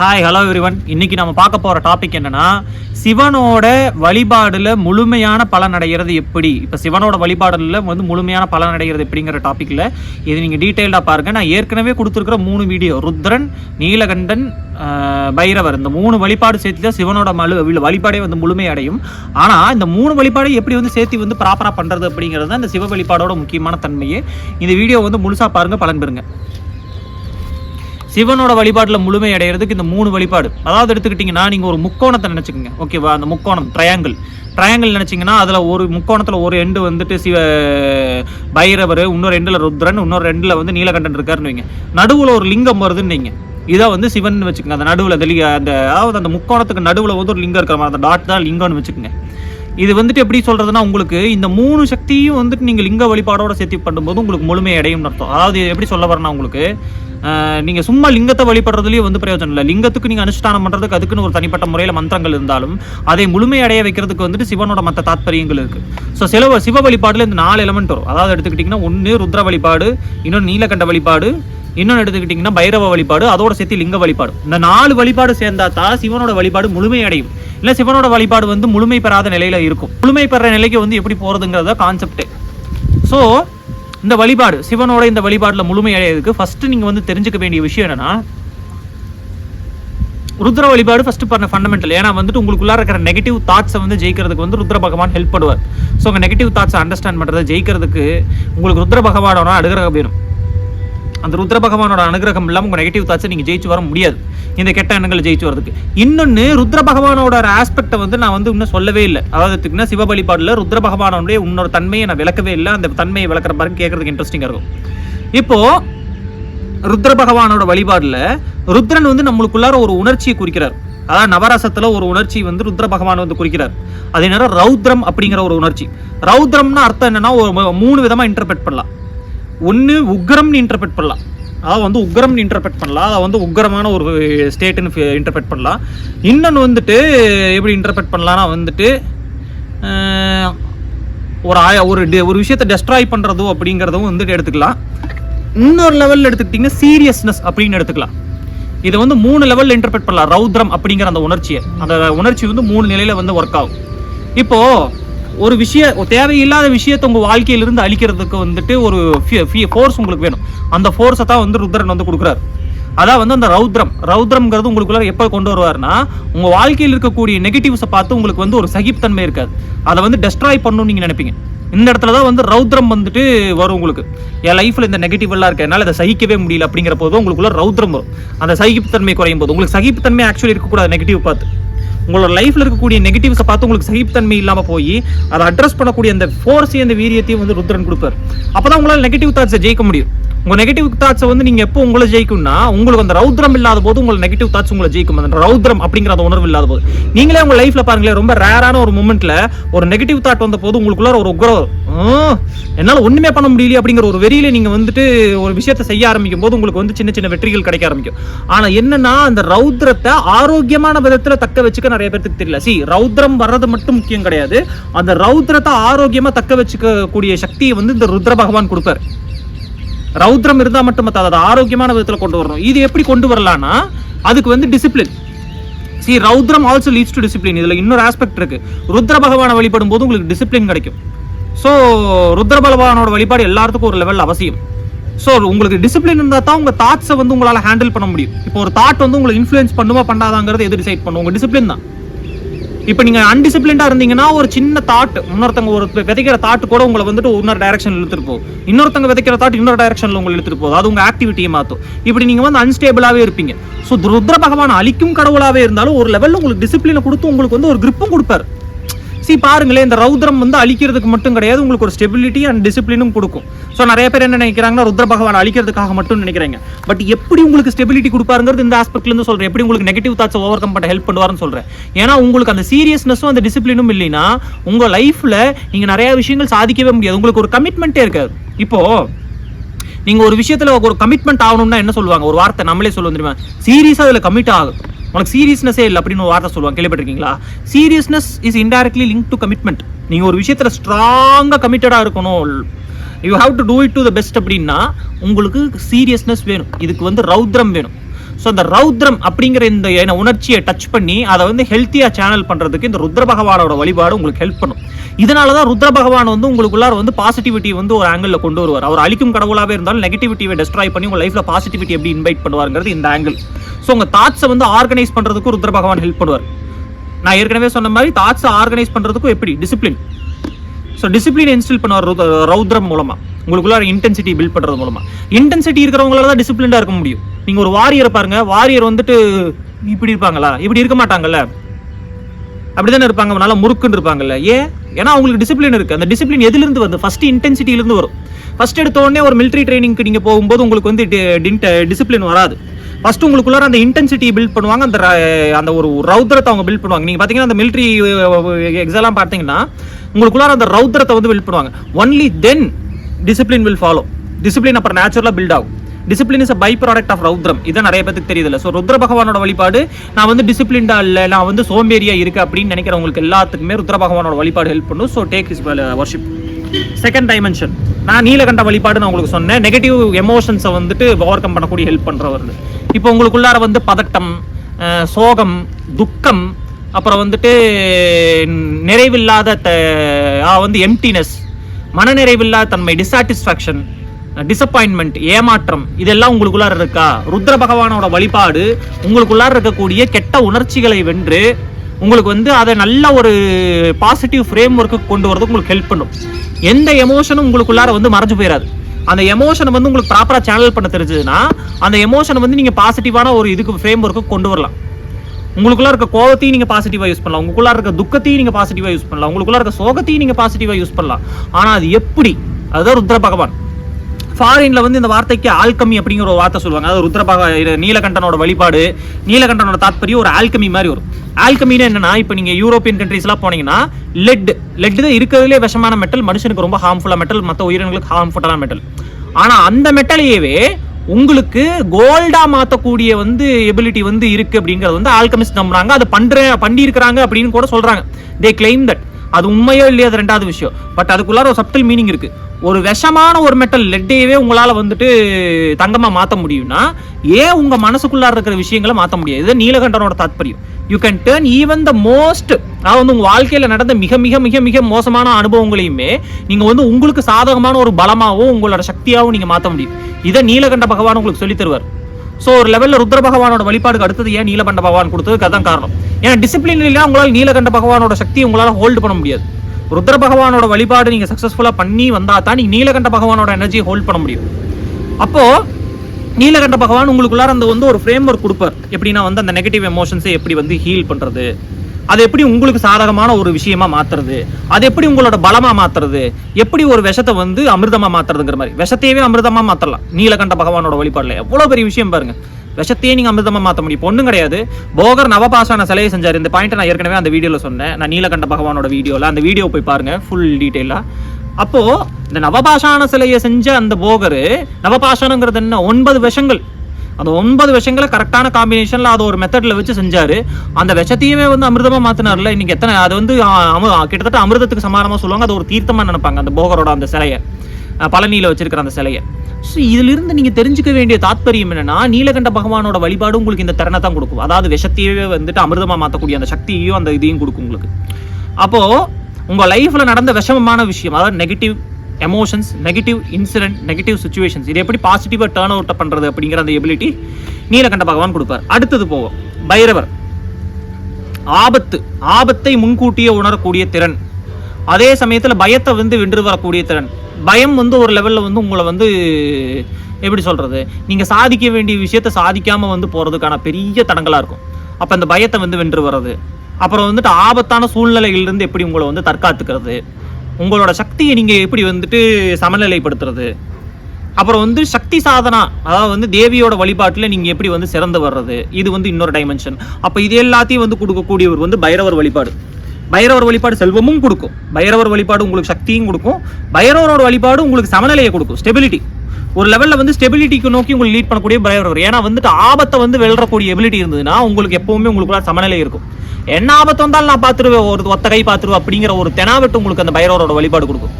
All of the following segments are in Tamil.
ஹாய் ஹலோ எவ்ரிவன் இன்னைக்கு நம்ம பார்க்க போகிற டாபிக் என்னன்னா சிவனோட வழிபாடில் முழுமையான பலன் அடைகிறது எப்படி? இப்போ சிவனோட வழிபாடில் வந்து முழுமையான பலன் அடைகிறது எப்படிங்கிற டாப்பிக்கில் இது நீங்கள் டீட்டெயில்டாக பாருங்கள் நான் ஏற்கனவே கொடுத்துருக்கிற மூணு வீடியோ ருத்ரன் நீலகண்டன் பைரவர். இந்த மூணு வழிபாடு சேர்த்து தான் சிவனோட மலு வழிபாடே வந்து முழுமையடையும் ஆனால் இந்த மூணு வழிபாடை எப்படி வந்து சேர்த்து வந்து ப்ராப்பராக பண்ணுறது அப்படிங்கிறது தான் இந்த சிவ வழிபாடோட முக்கியமான தன்மையே. இந்த வீடியோ வந்து முழுசாக பாருங்கள் பலன் பெறுங்க. சிவனோட வழிபாட்டில் முழுமை அடைகிறதுக்கு இந்த மூணு வழிபாடு. அதாவது எடுத்துக்கிட்டிங்கன்னா நீங்கள் ஒரு முக்கோணத்தை நினச்சிக்கோங்க. ஓகேவா அந்த முக்கோணம் ட்ரையாங்கிள் ட்ரையாங்கிள் நினச்சிங்கன்னா அதில் ஒரு முக்கோணத்தில் ஒரு எண்டு வந்துட்டு சிவ பைரவர் இன்னொரு எண்டில் ருத்ரன் இன்னொரு ரெண்டில் வந்து நீலகண்டன் இருக்காருன்னு வைங்க. நடுவில் ஒரு லிங்கம் வருதுன்னு நீங்கள் இதை வந்து சிவன் வச்சுக்கோங்க. அந்த நடுவில் அந்த அந்த அதாவது அந்த முக்கோணத்துக்கு நடுவில் வந்து ஒரு லிங்கம் இருக்கிற மாதிரி அந்த டாட் தான் லிங்கம்னு வச்சுக்கோங்க. இது வந்துட்டு எப்படி சொல்கிறதுனா உங்களுக்கு இந்த மூணு சக்தியும் வந்துட்டு நீங்கள் லிங்க வழிபாடோட சேர்த்து பண்ணும்போது உங்களுக்கு முழுமை அடையும் அர்த்தம். அதாவது எப்படி சொல்ல வரேன்னா உங்களுக்கு நீங்கள் சும்மா லிங்கத்தை வழிபடுறதுலேயும் வந்து பிரயோஜனம் இல்லை. லிங்கத்துக்கு நீங்கள் அனுஷ்டானம் பண்றதுக்கு அதுக்குன்னு ஒரு தனிப்பட்ட முறையில் மந்திரங்கள் இருந்தாலும் அதை முழுமையடைய வைக்கிறதுக்கு வந்துட்டு சிவனோட மற்ற தாத்பரியங்கள் இருக்கு. ஸோ சில சிவ வழிபாடுல இந்த நாலு எலமெண்ட் வரும். அதாவது எடுத்துக்கிட்டிங்கன்னா ஒன்று ருத்ர வழிபாடு இன்னொன்று நீலகண்ட வழிபாடு இன்னொன்று எடுத்துக்கிட்டிங்கன்னா பைரவ வழிபாடு அதோட சேர்த்து லிங்க வழிபாடு. இந்த நாலு வழிபாடு சேர்ந்தா தான் சிவனோட வழிபாடு முழுமை அடையும். சிவனோட வழிபாடு வந்து முழுமை பெறாத நிலையில் இருக்கும். முழுமை பெற நிலைக்கு வந்து எப்படி போகிறதுங்கிறத கான்செப்ட் ஸோ இந்த வழிபாடு சிவனோட இந்த வழிபாடுல முழுமை அடையிறதுக்கு ஃபர்ஸ்ட் நீங்க வந்து தெரிஞ்சுக்க வேண்டிய விஷயம் என்னன்னா ருத்ர வழிபாடு ஃபர்ஸ்ட் பண்ண ஃபண்டமெண்டல் ஏன்னா வந்துட்டு உங்களுக்குள்ளார இருக்கிற நெகட்டிவ் தாட்ஸை வந்து ஜெயிக்கிறதுக்கு வந்து ருத்ர பகவான் ஹெல்ப் பண்ணுவார். ஸோ உங்கள் நெகட்டிவ் தாட்ஸை அண்டர்ஸ்டாண்ட் பண்ணுறதை ஜெயிக்கிறதுக்கு உங்களுக்கு ருத்ர பகவானோட அடுகிற வேணும். அந்த ருத்ர பகவானோட அனுகிரகம் இல்லாமல் உங்கள் நெகட்டிவ் தாட்ஸை நீங்கள் ஜெயிச்சு வர முடியாது. இந்த கெட்ட எண்ணங்களை ஜெயிச்சு வரதுக்கு இன்னொன்று ருத்ர பகவானோட ஆஸ்பெக்டை வந்து நான் வந்து இன்னும் சொல்லவே இல்லை. அதாவது சிவ வழிபாடில் ருத்ர பகவானோடைய உன்னோட தன்மையை நான் விளக்கவே இல்லை. அந்த தன்மையை விளக்குற மாதிரி கேட்கறதுக்கு இன்ட்ரெஸ்டிங்காக இருக்கும். இப்போது ருத்ர பகவானோட வழிபாடில் ருத்ரன் வந்து நம்மளுக்குள்ளார ஒரு உணர்ச்சியை குறிக்கிறார். அதாவது நவராசத்தில் ஒரு உணர்ச்சி வந்து ருத்ர பகவான் வந்து குறிக்கிறார். அதே நேரம் ரௌத்ரம் அப்படிங்கிற ஒரு உணர்ச்சி. ரௌத்ரம்னா அர்த்தம் என்னன்னா ஒரு மூணு விதமாக இன்டர்பிரட் பண்ணலாம். ஒன்று உக்ரம்னு இன்டர்பிரட் பண்ணலாம். அதை வந்து உக்ரம்னு இன்டர்பிரட் பண்ணலாம். அதை வந்து உக்ரமான ஒரு ஸ்டேட்டுன்னு இன்டர்பிரட் பண்ணலாம். இன்னொன்று வந்துட்டு எப்படி இன்டர்பிரட் பண்ணலாம்னா வந்துட்டு ஒரு ஆய ஒரு ஒரு விஷயத்தை டெஸ்ட்ராய் பண்ணுறதோ அப்படிங்கிறதும் வந்துட்டு எடுத்துக்கலாம். இன்னொரு லெவலில் எடுத்துக்கிட்டிங்கன்னா சீரியஸ்னஸ் அப்படின்னு எடுத்துக்கலாம். இதை வந்து மூணு லெவலில் இன்டர்பிரட் பண்ணலாம். ரௌத்ரம் அப்படிங்கிற அந்த உணர்ச்சியை. அந்த உணர்ச்சி வந்து மூணு நிலையில் வந்து ஒர்க் ஆகும். இப்போது ஒரு விஷய தேவையில்லாத விஷயத்தை உங்க வாழ்க்கையிலிருந்து அழிக்கிறதுக்கு வந்துட்டு ஒரு ஃபோர்ஸ் உங்களுக்கு வேணும். அந்த ஃபோர்ஸை தான் வந்து ருத்ரன் வந்து கொடுக்குறாரு. அதான் வந்து அந்த ரௌத்ரம். ரௌத்ரம்ங்கிறது உங்களுக்குள்ள எப்போ கொண்டு வருவார்னா உங்க வாழ்க்கையில் இருக்கக்கூடிய நெகட்டிவ்ஸை பார்த்து உங்களுக்கு வந்து ஒரு சகிப்புத்தன்மை இருக்காது. அதை வந்து டெஸ்ட்ராய் பண்ணணும்னு நீங்க நினைப்பீங்க. இந்த இடத்துல தான் வந்து ரௌத்ரம் வந்துட்டு வரும் உங்களுக்கு. என் லைஃப்பில் இந்த நெகட்டிவ் எல்லாம் இருக்கு. என்னால் சகிக்கவே முடியல அப்படிங்கிற போது உங்களுக்குள்ள ரௌத்ரம் வரும். அந்த சகிப்புத்தன்மை குறையும் போது. உங்களுக்கு சகிப்புத்தன்மை ஆக்சுவலி இருக்கக்கூடாது நெகட்டிவ் பார்த்து. உங்களோட லைஃப்ல இருக்கக்கூடிய நெகட்டிவ்ஸை பார்த்து உங்களுக்கு சகிப்புத்தன்மை இல்லாம போய் அதை அட்ரஸ் பண்ணக்கூடிய அந்த ஃபோர்ஸையும் அந்த வீரியத்தையும் வந்து ருத்ரன் கொடுப்பார். அப்பதான் உங்களால் நெகட்டிவ் தாட்ஸை ஜெயிக்க முடியும். உங்க நெகட்டிவ் தாட்ஸை வந்து நீங்க எப்போ உங்களை ஜெயிக்கும்னா உங்களுக்கு அந்த ரௌத்ரம் இல்லாத போது உங்களை நெகட்டிவ் தாட்ஸ் உங்களை ஜெயிக்கும். அந்த ரௌத்ரம் அப்படிங்கிற அந்த உணர்வு இல்லாத போது. நீங்களே உங்க லைஃப்ல பாருங்களேன் ரொம்ப ரேரான ஒரு மூமெண்ட்ல ஒரு நெகட்டிவ் தாட் வந்த போது உங்களுக்குள்ள ஒரு உக்ரம் என்னால் ஒண்ணுமே பண்ண முடியல அப்படிங்கிற ஒரு வெறியில நீங்க வந்துட்டு ஒரு விஷயத்த செய்ய ஆரம்பிக்கும் போது உங்களுக்கு வந்து சின்ன சின்ன வெற்றிகள் கிடைக்க ஆரம்பிக்கும். ஆனா என்னன்னா அந்த ரௌத்ரத்தை ஆரோக்கியமான விதத்துல தக்க வச்சுக்க நிறைய பேருக்கு தெரியல. சி ரௌத்ரம் வர்றது மட்டும் முக்கியம் கிடையாது. அந்த ரௌத்ரத்தை ஆரோக்கியமா தக்க வச்சுக்கக்கூடிய சக்தியை வந்து இந்த ருத்ர பகவான் கொடுப்பாரு. ரௌத்ரம் இருந்தா மட்டும் பத்தாது அதை ஆரோக்கியமான விதத்துல கொண்டு வரணும். இது எப்படி கொண்டு வரலாம்னா அதுக்கு வந்து டிசிப்ளின் சி ரௌத்ரம் ஆல்சோ லீட்ஸ் டு டிசிப்ளின் இதுல இன்னொரு ஆஸ்பெக்ட் இருக்கு. ருத்ர பகவானை வழிபடும் போது உங்களுக்கு டிசிப்ளின் கிடைக்கும். ஸோ ருத்ர பகவானோட வழிபாடு எல்லாத்துக்கும் ஒரு லெவல் அவசியம். ஸோ உங்களுக்கு டிசிப்ளின் இருந்தால் தான் உங்க தாட்ஸை வந்து உங்களால ஹேண்டில் பண்ண முடியும். இப்போ ஒரு தாட் வந்து உங்களை இன்ஃப்ளூயன்ஸ் பண்ணுமா பண்ணாதாங்கிறது எது டிசைட் பண்ணும்? உங்கள் டிசிப்ளின் தான். இப்போ நீங்க அன்டிசிப்ளின்டாக இருந்தீங்கன்னா ஒரு சின்ன தாட் இன்னொருத்தங்க ஒரு விதைக்கிற தாட் கூட உங்களை வந்துட்டு இன்னொரு டைரக்ஷன் இழுத்துட்டு போகும். இன்னொருத்தங்க விதைக்கிற தாட் இன்னொரு டைரக்ஷன்ல உங்களை இழுத்துட்டு போகுது அது உங்கள் ஆக்டிவிட்டியை மாற்றும். இப்படி நீங்கள் வந்து அன்ஸ்டேபிளாவே இருப்பீங்க. ஸோ ருத்ர பகவான் அழிக்கும் கடவுளாவே இருந்தாலும் ஒரு லெவலில் உங்களுக்கு டிசிப்ளினை கொடுத்து உங்களுக்கு வந்து ஒரு கிரிப்பும் கொடுப்பாரு. சி பாருங்களேன் இந்த ரௌத்ரம் வந்து அழிக்கிறதுக்கு மட்டும் கிடையாது உங்களுக்கு ஒரு ஸ்டெபிலிட்டி அண்ட் டிசிப்ளினும் கொடுக்கும். ஸோ நிறைய பேர் என்ன நினைக்கிறாங்கன்னா ருத்ர பகவான் அழிக்கிறதுக்காக மட்டும் நினைக்கிறாங்க. பட் எப்படி உங்களுக்கு ஸ்டெபிலிட்டி கொடுப்பாருங்கிறது இந்த ஆஸ்பெக்ட்லேருந்து சொல்கிறேன் சொல்றேன். எப்படி உங்களுக்கு நெகட்டிவ் தாட்ஸ் ஓவர் கம் பண்ண ஹெல்ப் பண்ணுவார்னு சொல்கிறேன் ஏன்னா உங்களுக்கு அந்த சீரியஸ்னஸும் அந்த டிசிப்ளினும் இல்லைன்னா உங்கள் லைஃப்பில் நீங்கள் நிறையா விஷயங்கள் சாதிக்கவே முடியாது. உங்களுக்கு ஒரு கமிட்மெண்ட்டே இருக்காது. இப்போது நீங்கள் ஒரு விஷயத்தில் ஒரு கமிட்மெண்ட் ஆகணும்னா என்ன சொல்லுவாங்க? ஒரு வார்த்தை நம்மளே சொல்லுவோம் தெரியுமா சீரியஸாக அதில் கமிட் ஆகும் உனக்கு சீரியஸ்னஸே இல்லை அப்படின்னு ஒரு வார்த்தை சொல்லுவாங்க. கேள்விப்பட்டிருக்கீங்களா? Seriousness is indirectly link to commitment நீங்கள் ஒரு விஷயத்தில் ஸ்ட்ராங்காக கமிட்டடாக இருக்கணும். You have to do it to the best அப்படின்னா உங்களுக்கு சீரியஸ்னஸ் வேணும். இதுக்கு வந்து ரௌத்ரம் வேணும். ஸோ அந்த ரௌத்ரம் அப்படிங்கிற இந்த உணர்ச்சியை டச் பண்ணி அதை வந்து ஹெல்த்தியாக சேனல் பண்ணுறதுக்கு இந்த ருத்ர பகவானோட வழிபாடு உங்களுக்கு ஹெல்ப் பண்ணும். இதனால தான் ருத்ர பகவான் வந்து உங்களுக்குள்ளார வந்து பாசிட்டிவிட்டி வந்து ஒரு ஆங்கிளில் கொண்டு வருவார். அவர் அழிக்கும் கடவுளாகவே இருந்தாலும் நெகட்டிவிட்டியை டெஸ்ட்ராய் பண்ணி உங்கள் லைஃப்பில் பாசிட்டிவிட்டி எப்படி இன்வைட் பண்ணுவாருங்கிறது இந்த ஆங்கிள் ஸோ உங்கள் தாட்ஸை வந்து ஆர்கனைஸ் பண்ணுறதுக்கும் ருத்ர பகவான் ஹெல்ப் பண்ணுவார். நான் ஏற்கனவே சொன்ன மாதிரி தாட்ஸை ஆர்கனைஸ் பண்ணுறதுக்கும் எப்படி? டிசிப்ளின் ஸோ டிசிப்ளின் இன்ஸ்டில் பண்ணுவார் ரௌத்ரம் மூலமாக உங்களுக்குள்ள இன்டென்சிட்டி பில்ட் பண்ணுறது மூலமாக இன்டென்சிட்டி இருக்கிறவங்களால தான் டிசிப்ளின்டாக இருக்க முடியும். நீங்க ஒரு வாரியரை பாருங்க. வாரியர் வந்துட்டு இப்படி இருப்பாங்களா? இப்படி இருக்க மாட்டாங்கல்ல? அப்படிதானே இருப்பாங்க நல்லா முறுக்குன்னு இருப்பாங்கல்ல. ஏன் ஏன்னா அவங்களுக்கு டிசிப்ளின் இருக்கு. அந்த டிசிப்ளின் எதுலேருந்து வருது ஃபர்ஸ்ட் இன்டென்சிட்டிலேருந்து வரும். ஃபர்ஸ்ட் எடுத்த உடனே ஒரு மிலிட்ரி ட்ரைனிங்க்கு நீங்கள் போகும்போது உங்களுக்கு வந்து டிசிப்ளின் வராது. ஃபஸ்ட்டு உங்களுக்குள்ளார அந்த இன்டென்சிட்டி பில்ட் பண்ணுவாங்க அந்த ர- அந்த ஒரு ரௌத்ரத்தை அவங்க பில்ட் பண்ணுவாங்க. நீங்கள் பார்த்தீங்கன்னா அந்த மிலிட்ரி எக்ஸாம் பார்த்தீங்கன்னா உங்களுக்குள்ளார அந்த ரௌத்ரத்தை வந்து பில்ட் பண்ணுவாங்க. Only then discipline will follow discipline அப்புறம் நேச்சுரலாக பில்ட் ஆகும். Discipline is a by product of ரௌத்ரம் இதை நிறைய பேருக்கு தெரியுதுல்ல. ஸோ ருத்ர பகவானோட வழிபாடு நான் வந்து டிசிப்ளின்டா இல்லை நான் வந்து சோம்பேறியா இருக்கு அப்படின்னு நினைக்கிறவங்களுக்கு எல்லாத்துக்குமே ருத்ர பகவானோட வழிபாடு ஹெல்ப் பண்ணும். So take is worship second dimension நான் நீலகண்ட வழிபாடு நான் உங்களுக்கு சொன்னேன். நெகட்டிவ் எமோஷன்ஸை வந்துட்டு ஓவர் கம் பண்ணக்கூடிய ஹெல்ப் பண்ணுறவர் இப்போ உங்களுக்குள்ளார வந்து பதட்டம் சோகம் துக்கம் அப்புறம் வந்துட்டு நிறைவில்லாத த- ஆ, வந்து எம்டினஸ் மனநிறைவில்லாத தன்மை டிசாட்டிஸ்ஃபேக்ஷன் டிசப்பாயின்மெண்ட் ஏமாற்றம் இதெல்லாம் உங்களுக்குள்ளார இருக்கா? ருத்ர பகவானோட வழிபாடு உங்களுக்குள்ளார இருக்கக்கூடிய கெட்ட உணர்ச்சிகளை வென்று உங்களுக்கு வந்து அதை நல்ல ஒரு பாசிட்டிவ் ஃப்ரேம் ஒர்க்கு கொண்டு வரதுக்கு உங்களுக்கு ஹெல்ப் பண்ணும். எந்த எமோஷனும் உங்களுக்குள்ளார வந்து மறைஞ்சு போயிடாது அந்த எமோஷனை வந்து உங்களுக்கு ப்ராப்பராக சேனல் பண்ண தெரிஞ்சதுன்னா அந்த எமோஷனை வந்து நீங்கள் பாசிட்டிவான ஒரு இதுக்கு ஃப்ரேம் ஒர்க்கு கொண்டு வரலாம். உங்களுக்குள்ள இருக்க கோவத்தையும் நீங்கள் பாசிட்டிவாக யூஸ் பண்ணலாம். உங்களுக்குள்ள இருக்க துக்கத்தையும் நீங்கள் பாசிட்டிவாக யூஸ் பண்ணலாம். உங்களுக்குள்ள இருக்க சோகத்தையும் நீங்கள் பாசிட்டிவாக யூஸ் பண்ணலாம். ஆனால் அது எப்படி? அதுதான் ருத்ர பகவான். ஃபாரின்ல வந்து இந்த வார்த்தைக்கு ஆல்கமி அப்படிங்கிற ஒரு வார்த்தை சொல்லுவாங்க. அதாவது ருத்ரபாக இது நீலகண்டனோட வழிபாடு நீலகண்டனோட தாத்பரியம் ஒரு ஆல்கமி மாதிரி வரும். ஆல்கமின்னு என்னன்னா இப்போ நீங்க யூரோப்பியன் கண்ட்ரீஸ்லாம் போனீங்கன்னா லெட் லெட் தான் இருக்கிறதுலே விஷமான மெட்டல் மனுஷனுக்கு ரொம்ப ஹார்ம்ஃபுல்லாக மெட்டல் மற்ற உயிரினங்களுக்கு ஹார்ம்ஃபுல்லான மெட்டல் ஆனால் அந்த மெட்டலையவே உங்களுக்கு கோல்டா மாற்றக்கூடிய வந்து எபிலிட்டி வந்து இருக்கு அப்படிங்கிறது வந்து ஆல்கமிஸ்ட் நம்புறாங்க. அது பண்ற பண்ணியிருக்கிறாங்க அப்படின்னு கூட சொல்றாங்க. தே கிளைம் தட் அது உண்மையோ இல்லையோ அது ரெண்டாவது விஷயம். பட் அதுக்குள்ளார ஒரு சப்டில் மீனிங் இருக்கு. ஒரு விஷமான ஒரு மெட்டல் லெட்டையவே உங்களால் வந்துட்டு தங்கமாக மாற்ற முடியும்னா ஏன் உங்கள் மனசுக்குள்ளார இருக்கிற விஷயங்களை மாற்ற முடியாது? இது நீலகண்டனோட தாத்பரியம். You can turn even the most அதாவது வந்து உங்கள் வாழ்க்கையில் நடந்த மிக மிக மிக மிக மோசமான அனுபவங்களையுமே நீங்கள் வந்து உங்களுக்கு சாதகமான ஒரு பலமாகவும் உங்களோட சக்தியாகவும் நீங்கள் மாற்ற முடியும். இதை நீலகண்ட பகவான் உங்களுக்கு சொல்லி தருவார். ஸோ ஒரு லெவலில் ருத்ர பகவானோட வழிபாடுக்கு அடுத்தது ஏன் நீலகண்ட பகவான் கொடுத்ததுக்கு அதான் காரணம். ஏன்னா டிசிப்ளின் இல்லைன்னா உங்களால் நீலகண்ட பகவானோட சக்தியை உங்களால் ஹோல்டு பண்ண முடியாது. ருத்ர பகவானோட வழிபாடு நீங்கள் சக்ஸஸ்ஃபுல்லாக பண்ணி வந்தால் தான் நீங்கள் நீலகண்ட பகவானோட எனர்ஜியை ஹோல்ட் பண்ண முடியும். அப்போது நீலகண்ட பகவான் உங்களுக்குள்ளார அந்த வந்து ஒரு ஃப்ரேம் ஒர்க் கொடுப்பார். எப்படின்னா வந்து அந்த நெகட்டிவ் எமோஷன்ஸை எப்படி வந்து ஹீல் பண்ணுறது அது எப்படி உங்களுக்கு சாதகமான ஒரு விஷயமா மாத்துறது அது எப்படி உங்களோட பலமா மாத்துறது எப்படி ஒரு விஷத்தை வந்து அமிர்தமா மாத்துறதுங்கிற மாதிரி. விஷத்தையவே அமிர்தமா மாத்தலாம் நீலகண்ட பகவானோட வழிபாடுல எவ்வளவு பெரிய விஷயம் பாருங்க. விஷத்தையே நீங்கள் அமிர்தமாக மாற்ற முடியும். ஒன்றும் கிடையாது. போகர் நவபாசான சிலையை செஞ்சார். இந்த பாயிண்ட் நான் ஏற்கனவே அந்த வீடியோவில் சொன்னேன். நான் நீலகண்ட பகவானோட வீடியோவில் அந்த வீடியோ போய் பாருங்க. ஃபுல் டீட்டெயிலாக அப்போது இந்த நவபாஷான சிலையை செஞ்ச அந்த போகர் நவபாஷானங்கிறது என்ன? ஒன்பது விஷங்கள். அந்த ஒன்பது விஷயங்களை கரெக்டான காம்பினேஷனில் அதை ஒரு மெத்தடில் வச்சு செஞ்சார். அந்த விஷத்தையுமே வந்து அமிர்தமாக மாற்றினார்ல இன்னைக்கு எத்தனை அது வந்து கிட்டத்தட்ட அமிர்தத்துக்கு சமானமாக சொல்லுவாங்க. அது ஒரு தீர்த்தமாக நினைப்பாங்க அந்த போகரோட அந்த சிலையை. பழனியில் வச்சிருக்கிற அந்த சிலையை. ஸோ இதிலிருந்து நீங்கள் தெரிஞ்சுக்க வேண்டிய தாத்பரியம் என்னன்னா நீலகண்ட பகவானோட வழிபாடு உங்களுக்கு இந்த திறனை தான் கொடுக்கும். அதாவது விஷத்தையே வந்துட்டு அமிர்தமாக மாற்றக்கூடிய அந்த சக்தியையும் அந்த இதையும் கொடுக்கும் உங்களுக்கு. அப்போ உங்கள் லைஃப்ல நடந்த விஷமமான விஷயம் அதாவது negative emotions negative incident negative situations இது எப்படி பாசிட்டிவாக டேர்ன் அவுட் பண்ணுறது அப்படிங்கிற அந்த எபிலிட்டி நீலகண்ட பகவான் கொடுப்பார். அடுத்தது போவோம். பைரவர். ஆபத்து ஆபத்தை முன்கூட்டியே உணரக்கூடிய திறன். அதே சமயத்தில் பயத்தை வந்து வென்று வரக்கூடிய திறன். பயம் வந்து ஒரு லெவலில் வந்து உங்களை வந்து எப்படி சொல்கிறது நீங்கள் சாதிக்க வேண்டிய விஷயத்த சாதிக்காமல் வந்து போகிறதுக்கான பெரிய தடங்களாக இருக்கும். அப்போ அந்த பயத்தை வந்து வென்று வர்றது. அப்புறம் வந்துட்டு ஆபத்தான சூழ்நிலையிலிருந்து எப்படி உங்களை வந்து தற்காத்துக்கிறது? உங்களோட சக்தியை நீங்கள் எப்படி வந்துட்டு சமநிலைப்படுத்துறது? அப்புறம் வந்து சக்தி சாதனா அதாவது வந்து தேவியோட வழிபாட்டில் நீங்கள் எப்படி வந்து சிறந்து வர்றது? இது வந்து இன்னொரு டைமென்ஷன் அப்போ இது எல்லாத்தையும் வந்து கொடுக்கக்கூடியவர் வந்து பைரவர் வழிபாடு. பைரவர் வழிபாடு செல்வமும் கொடுக்கும். பைரவர் வழிபாடு உங்களுக்கு சக்தியும் கொடுக்கும். பைரவரோட வழிபாடு உங்களுக்கு சமநிலையை கொடுக்கும். ஸ்டெபிலிட்டி ஒரு லெவலில் வந்து ஸ்டெபிலிட்டிக்கு நோக்கி உங்களுக்கு லீட் பண்ணக்கூடிய பைரவர். ஏன்னா வந்துட்டு ஆபத்தை வந்து வெல்றக்கூடிய எபிலிட்டி இருந்ததுன்னா உங்களுக்கு எப்பவுமே உங்களுக்குள்ள சமநிலை இருக்கும். என்ன ஆபத்து வந்தாலும் நான் பார்த்துருவேன். ஒரு ஒத்த கை பார்த்துருவேன் அப்படிங்கிற ஒரு தெனாவட்டு உங்களுக்கு அந்த பைரவரோட வழிபாடு கொடுக்கும்.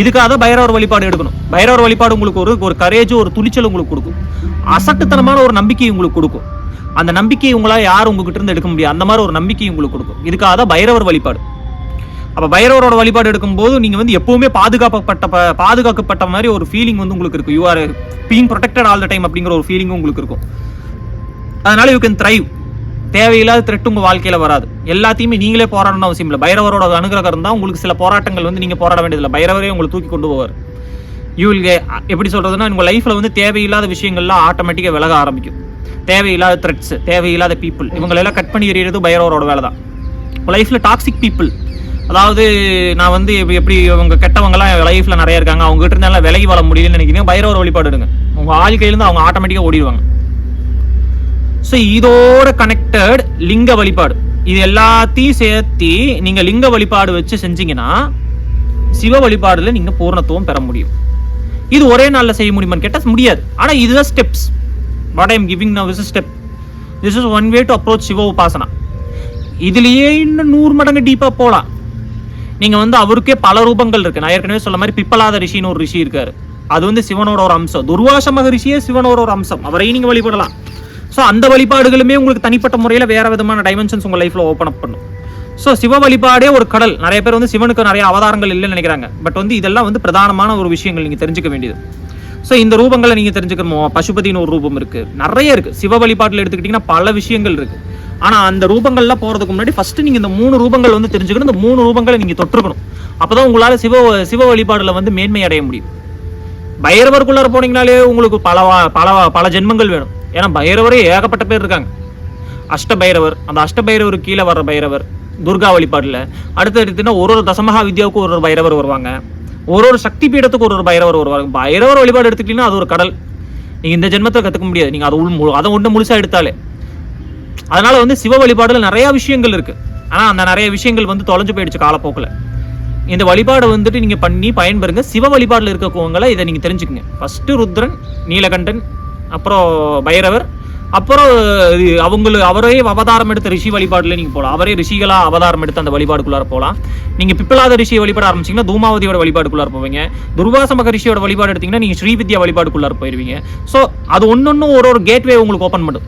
இதுக்காக தான் பைரவர் வழிபாடு எடுக்கணும். பைரவர் வழிபாடு உங்களுக்கு ஒரு ஒரு கரேஜ் ஒரு துணிச்சல் உங்களுக்கு கொடுக்கும். அசட்டுத்தனமான ஒரு நம்பிக்கை உங்களுக்கு கொடுக்கும். அந்த நம்பிக்கையை உங்களால் யாரும் உங்ககிட்ட இருந்து எடுக்க முடியாது. அந்த மாதிரி ஒரு நம்பிக்கை உங்களுக்கு கொடுக்கும். இதுக்காக தான் பைரவர் வழிபாடு. அப்போ பைரவரோட வழிபாடு எடுக்கும்போது நீங்கள் வந்து எப்பவுமே பாதுகாக்கப்பட்ட ப- பாதுகாக்கப்பட்ட மாதிரி ஒரு ஃபீலிங் வந்து உங்களுக்கு இருக்கும். You are being protected all the time அப்படிங்கிற ஒரு ஃபீலிங்கும் உங்களுக்கு இருக்கும். அதனால யூ கேன் த்ரைவ் தேவையில்லாத த்ரெட் உங்கள் வாழ்க்கையில் வராது. எல்லாத்தையுமே நீங்களே போராடணும் அவசியம் இல்லை. பைரவரோட அனுகிரகம் இருந்தால் உங்களுக்கு சில போராட்டங்கள் வந்து நீங்கள் போராட வேண்டியதில்லை. பைரவரே உங்களை தூக்கி கொண்டு போவார். யூ வில் எப்படி சொல்கிறதுனா உங்கள் லைஃப்பில் வந்து தேவையில்லாத விஷயங்கள்லாம் ஆட்டோமேட்டிக்காக விலக ஆரம்பிக்கும். தேவையில்லாத த்ரெட்ஸ் தேவையில்லாத பீப்புள் இவங்களெல்லாம் கட் பண்ணி எறியறது பைரவரோட வேலை தான் லைஃப்பில் டாக்ஸிக் பீப்புள் அதாவது நான் வந்து எப்படி இவங்க கெட்டவங்கலாம் லைஃப்பில் நிறைய இருக்காங்க. அவங்க கிட்ட இருந்தாலும் விலகி வாழ முடியலன்னு நினைக்கிறீங்க. பைரவர் வழிபாடு எடுங்க. உங்கள் கையிலேருந்து அவங்க ஆட்டோமேட்டிக்காக ஓடிடுவாங்க. ஸோ இதோட கனெக்டட் லிங்க வழிபாடு. இது எல்லாத்தையும் சேர்த்து நீங்க லிங்க வழிபாடு வச்சு செஞ்சீங்கன்னா சிவ வழிபாடுல நீங்கள் பூர்ணத்துவம் பெற முடியும். இது ஒரே நாளில் செய்ய முடியுமான்னு கேட்டால் முடியாது. ஆனால் இதுதான் steps what I am giving now is step this is one way to approach Shiva உபாசனா இதுலேயே இன்னும் நூறு மடங்கு டீப்பாக போகலாம் நீங்கள் வந்து அவருக்கே பல ரூபங்கள் இருக்குது நான் ஏற்கனவே சொல்ல மாதிரி பிப்பலாத ரிஷின்னு ஒரு ரிஷி இருக்கார். அது வந்து சிவனோட ஒரு அம்சம். துர்வாச மகரிஷியே சிவனோட ஒரு அம்சம். அவரையும் நீங்கள் வழிபடலாம். ஸோ அந்த வழிபாடுகளுமே உங்களுக்கு தனிப்பட்ட முறையில் வேற விதமான டைமென்ஷன்ஸ் உங்கள் லைஃப்ல ஓப்பன் அப் பண்ணும். ஸோ சிவ வழிபாடே ஒரு கடல். நிறைய பேர் வந்து சிவனுக்கு நிறைய அவதாரங்கள் இல்லைன்னு நினைக்கிறாங்க. பட் வந்து இதெல்லாம் வந்து பிரதானமான ஒரு விஷயங்கள் நீங்க தெரிஞ்சுக்க வேண்டியது. ஸோ இந்த ரூபங்களை நீங்கள் தெரிஞ்சுக்கணும்? பசுபதினு ஒரு ரூபம் இருக்குது நிறைய இருக்குது சிவ வழிபாட்டில் எடுத்துக்கிட்டிங்கன்னா பல விஷயங்கள் இருக்குது ஆனால் அந்த ரூபங்கள்லாம் போகிறதுக்கு முன்னாடி ஃபஸ்ட்டு நீங்கள் இந்த மூணு ரூபங்கள் வந்து தெரிஞ்சுக்கணும். இந்த மூணு ரூபங்களை நீங்கள் தொற்றுக்கணும். அப்போ தான் உங்களால் சிவ சிவ வழிபாடில் வந்து மேன்மை அடைய முடியும். பைரவருக்குள்ளார போனீங்கனாலே உங்களுக்கு பல பல பல ஜென்மங்கள் வேணும். ஏன்னா பைரவரே ஏகப்பட்ட பேர் இருக்காங்க. அஷ்ட பைரவர் அந்த அஷ்ட பைரவர் கீழே வர்ற பைரவர் துர்கா வழிபாட்டில் அடுத்து எடுத்தீங்கன்னா ஒரு ஒரு தசமகா வித்யாவுக்கு ஒரு ஒரு பைரவர் வருவாங்க. ஒரு ஒரு சக்தி பீடத்துக்கு ஒரு ஒரு பைரவர் வருவார் பைரவர் வழிபாடு எடுத்துக்கிட்டீங்கன்னா அது ஒரு கடல். நீங்க இந்த ஜென்மத்தை கத்துக்க முடியாது. நீங்க அதை உள் அதை ஒன்று முழுசா எடுத்தாலே. அதனால வந்து சிவ வழிபாடுல நிறைய விஷயங்கள் இருக்கு. ஆனா அந்த நிறைய விஷயங்கள் வந்து தொலைஞ்சு போயிடுச்சு காலப்போக்கில். இந்த வழிபாடை வந்துட்டு நீங்க பண்ணி பயன்பெறுங்க. சிவ வழிபாடுல இருக்கவங்களை இதை நீங்க தெரிஞ்சுக்கங்க. ஃபர்ஸ்ட் ருத்ரன் நீலகண்டன் அப்புறம் பைரவர் அப்புறம் இது அவங்களுக்கு அவரே அவதாரம் எடுத்த ரிஷி வழிபாடுல நீங்கள் போகலாம் அவரே ரிஷிகளா அவதாரம் எடுத்து அந்த வழிபாடுக்குள்ளார போகலாம் நீங்கள் பிப்பலாத ரிஷியை வழிபாட ஆரம்பிச்சிங்கன்னா தூமாவதியோட வழிபாடுக்குள்ளார போவீங்க. துர்வாச மகரிஷியோட வழிபாடு எடுத்தீங்கன்னா நீங்கள் ஸ்ரீவித்யா வழிபாடுக்குள்ளார போயிருவீங்க. ஸோ அது ஒன்று ஒரு ஒரு கேட்வே உங்களுக்கு ஓப்பன் பண்ணும்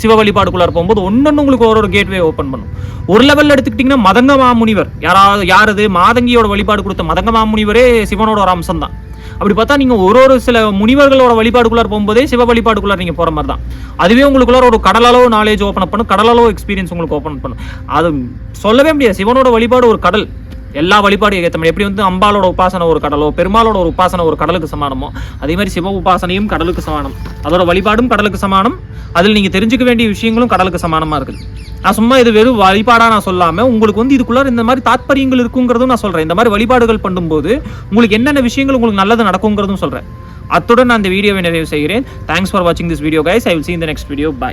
சிவ வழிபாடுக்குள்ளார போகும்போது ஒன்னொன்று உங்களுக்கு ஒரு ஒரு கேட்வே ஓப்பன் பண்ணும். ஒரு லெவலில் எடுத்துக்கிட்டிங்கன்னா மதங்க மாமுனிவர். யாராவது யாரது? மாதங்கியோட வழிபாடு கொடுத்த மதங்க மாமுனிவரே சிவனோட ஒரு அம்சம் தான் அப்படி பார்த்தா நீங்கள் ஒரு ஒரு சில முனிவர்களோட வழிபாடுக்குள்ளார போகும்போதே சிவ வழிபாடுக்குள்ளார நீங்கள் போகிற மாதிரி தான் அதுவே உங்களுக்குள்ளார ஒரு கடலளவு நாலேஜ் ஓப்பன் பண்ணும். கடலளவு எக்ஸ்பீரியன்ஸ் உங்களுக்கு ஓப்பன் பண்ணும். அது சொல்லவே முடியாது. சிவனோட வழிபாடு ஒரு கடல். எல்லா வழிபாடும் ஏற்ற மாதிரி எப்படி வந்து அம்பாலோட உபாசனை ஒரு கடலோ பெருமாளோட ஒரு உபாசனை ஒரு கடலுக்கு சமானமோ அதே மாதிரி சிவ உபாசனையும் கடலுக்கு சமானம். அதோட வழிபாடும் கடலுக்கு சமானம். அதில் நீங்கள் தெரிஞ்சுக்க வேண்டிய விஷயங்களும் கடலுக்கு சமானமாக இருக்குது நான் சும்மா இது வெறும் வழிபாடாக நான் சொல்லாமல் உங்களுக்கு வந்து இதுக்குள்ளே இந்த மாதிரி தாத்பரியங்கள் இருக்குங்கிறதும் நான் சொல்கிறேன் இந்த மாதிரி வழிபாடுகள் பண்ணும்போது உங்களுக்கு என்னென்ன விஷயங்கள் உங்களுக்கு நல்லது நடக்குங்கிறதும் சொல்கிறேன் அத்துடன் நான் இந்த வீடியோவை நிறைவு செய்கிறேன். தேங்க்ஸ் ஃபார் வாட்சிங் this video guys I will see இந்த நெக்ஸ்ட் வீடியோ பாய்